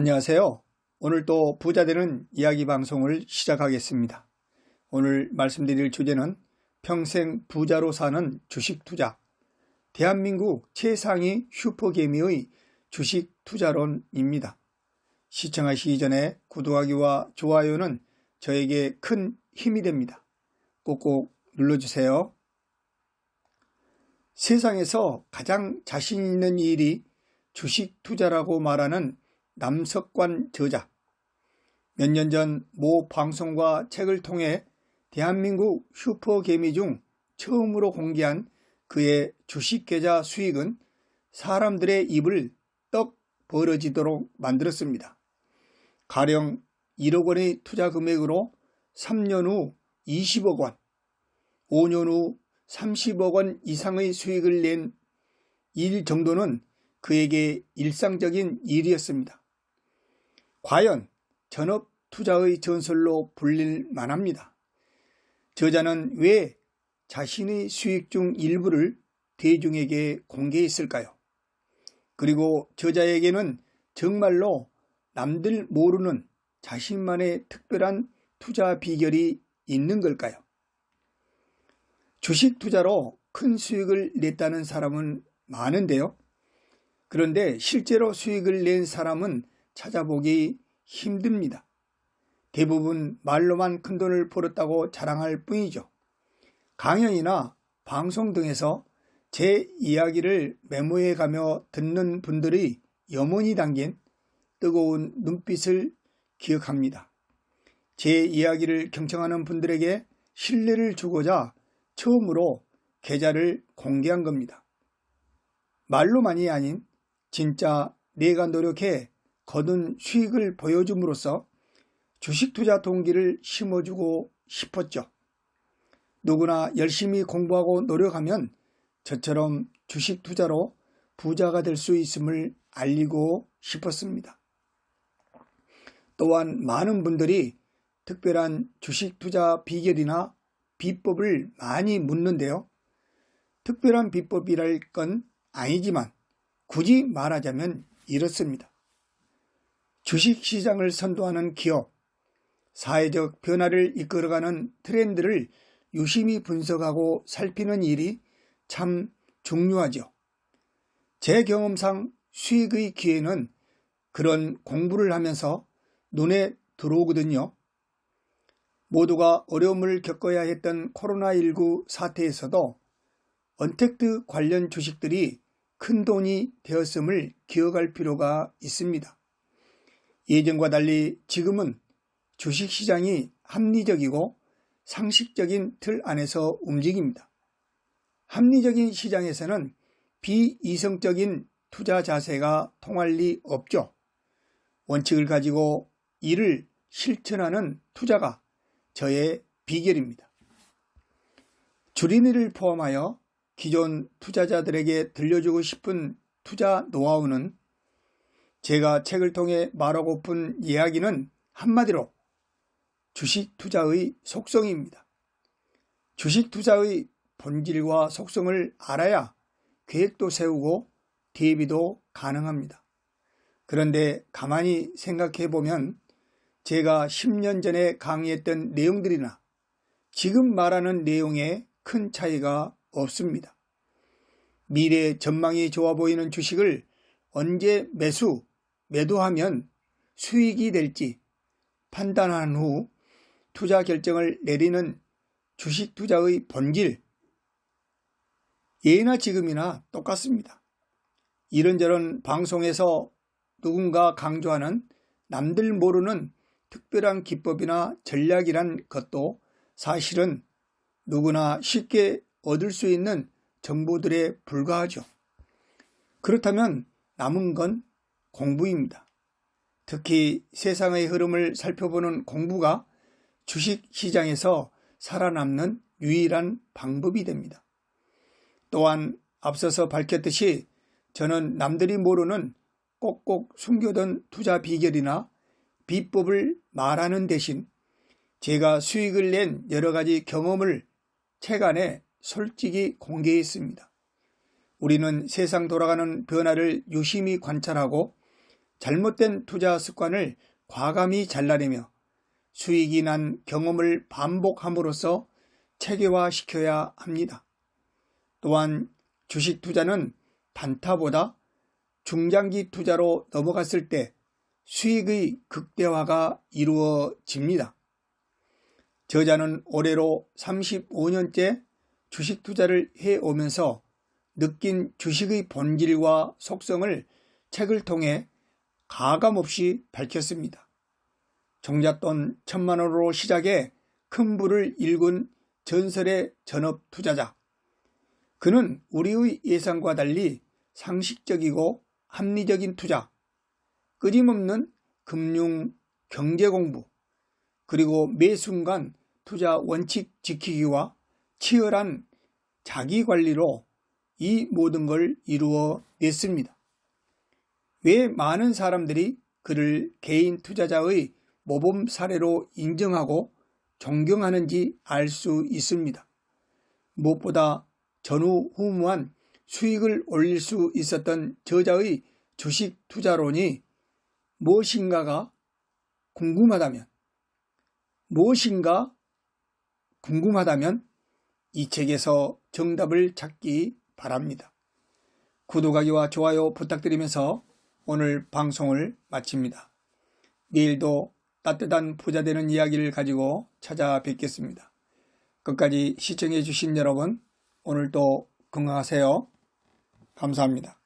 안녕하세요. 오늘 또 부자 되는 이야기 방송을 시작하겠습니다. 오늘 말씀드릴 주제는 평생 부자로 사는 주식 투자. 대한민국 최상위 슈퍼개미의 주식 투자론입니다. 시청하시기 전에 구독하기와 좋아요는 저에게 큰 힘이 됩니다. 꼭꼭 눌러주세요. 세상에서 가장 자신 있는 일이 주식 투자라고 말하는 남석관 저자. 몇 년 전 모 방송과 책을 통해 대한민국 슈퍼개미 중 처음으로 공개한 그의 주식 계좌 수익은 사람들의 입을 떡 벌어지도록 만들었습니다. 가령 1억 원의 투자 금액으로 3년 후 20억 원, 5년 후 30억 원 이상의 수익을 낸 일 정도는 그에게 일상적인 일이었습니다. 과연 전업 투자의 전설로 불릴 만합니다. 저자는 왜 자신의 수익 중 일부를 대중에게 공개했을까요? 그리고 저자에게는 정말로 남들 모르는 자신만의 특별한 투자 비결이 있는 걸까요? 주식 투자로 큰 수익을 냈다는 사람은 많은데요. 그런데 실제로 수익을 낸 사람은 찾아보기 힘듭니다. 대부분 말로만 큰돈을 벌었다고 자랑할 뿐이죠. 강연이나 방송 등에서 제 이야기를 메모해 가며 듣는 분들이 염원이 담긴 뜨거운 눈빛을 기억합니다. 제 이야기를 경청하는 분들에게 신뢰를 주고자 처음으로 계좌를 공개한 겁니다. 말로만이 아닌 진짜 내가 노력해 거둔 수익을 보여줌으로써 주식 투자 동기를 심어주고 싶었죠. 누구나 열심히 공부하고 노력하면 저처럼 주식 투자로 부자가 될 수 있음을 알리고 싶었습니다. 또한 많은 분들이 특별한 주식 투자 비결이나 비법을 많이 묻는데요. 특별한 비법이랄 건 아니지만 굳이 말하자면 이렇습니다. 주식시장을 선도하는 기업, 사회적 변화를 이끌어가는 트렌드를 유심히 분석하고 살피는 일이 참 중요하죠. 제 경험상 수익의 기회는 그런 공부를 하면서 눈에 들어오거든요. 모두가 어려움을 겪어야 했던 코로나19 사태에서도 언택트 관련 주식들이 큰 돈이 되었음을 기억할 필요가 있습니다. 예전과 달리 지금은 주식시장이 합리적이고 상식적인 틀 안에서 움직입니다. 합리적인 시장에서는 비이성적인 투자 자세가 통할 리 없죠. 원칙을 가지고 이를 실천하는 투자가 저의 비결입니다. 주린이를 포함하여 기존 투자자들에게 들려주고 싶은 투자 노하우는 제가 책을 통해 말하고픈 이야기는 한마디로 주식 투자의 속성입니다. 주식 투자의 본질과 속성을 알아야 계획도 세우고 대비도 가능합니다. 그런데 가만히 생각해 보면 제가 10년 전에 강의했던 내용들이나 지금 말하는 내용에 큰 차이가 없습니다. 미래 전망이 좋아 보이는 주식을 언제 매수, 매도하면 수익이 될지 판단한 후 투자 결정을 내리는 주식 투자의 본질, 예나 지금이나 똑같습니다. 이런저런 방송에서 누군가 강조하는 남들 모르는 특별한 기법이나 전략이란 것도 사실은 누구나 쉽게 얻을 수 있는 정보들에 불과하죠. 그렇다면 남은 건 공부입니다. 특히 세상의 흐름을 살펴보는 공부가 주식 시장에서 살아남는 유일한 방법이 됩니다. 또한 앞서서 밝혔듯이 저는 남들이 모르는 꼭꼭 숨겨둔 투자 비결이나 비법을 말하는 대신 제가 수익을 낸 여러 가지 경험을 책 안에 솔직히 공개했습니다. 우리는 세상 돌아가는 변화를 유심히 관찰하고 잘못된 투자 습관을 과감히 잘라내며 수익이 난 경험을 반복함으로써 체계화시켜야 합니다. 또한 주식 투자는 단타보다 중장기 투자로 넘어갔을 때 수익의 극대화가 이루어집니다. 저자는 올해로 35년째 주식 투자를 해오면서 느낀 주식의 본질과 속성을 책을 통해 가감 없이 밝혔습니다. 종잣돈 천만 원으로 시작해 큰 부를 일군 전설의 전업 투자자. 그는 우리의 예상과 달리 상식적이고 합리적인 투자, 끊임없는 금융 경제 공부, 그리고 매 순간 투자 원칙 지키기와 치열한 자기 관리로 이 모든 걸 이루어 냈습니다. 왜 많은 사람들이 그를 개인 투자자의 모범 사례로 인정하고 존경하는지 알 수 있습니다. 무엇보다 전후 후무한 수익을 올릴 수 있었던 저자의 주식 투자론이 무엇인가가 궁금하다면, 무엇인가 궁금하다면 이 책에서 정답을 찾기 바랍니다. 구독하기와 좋아요 부탁드리면서 오늘 방송을 마칩니다. 내일도 따뜻한 부자 되는 이야기를 가지고 찾아뵙겠습니다. 끝까지 시청해 주신 여러분, 오늘도 건강하세요. 감사합니다.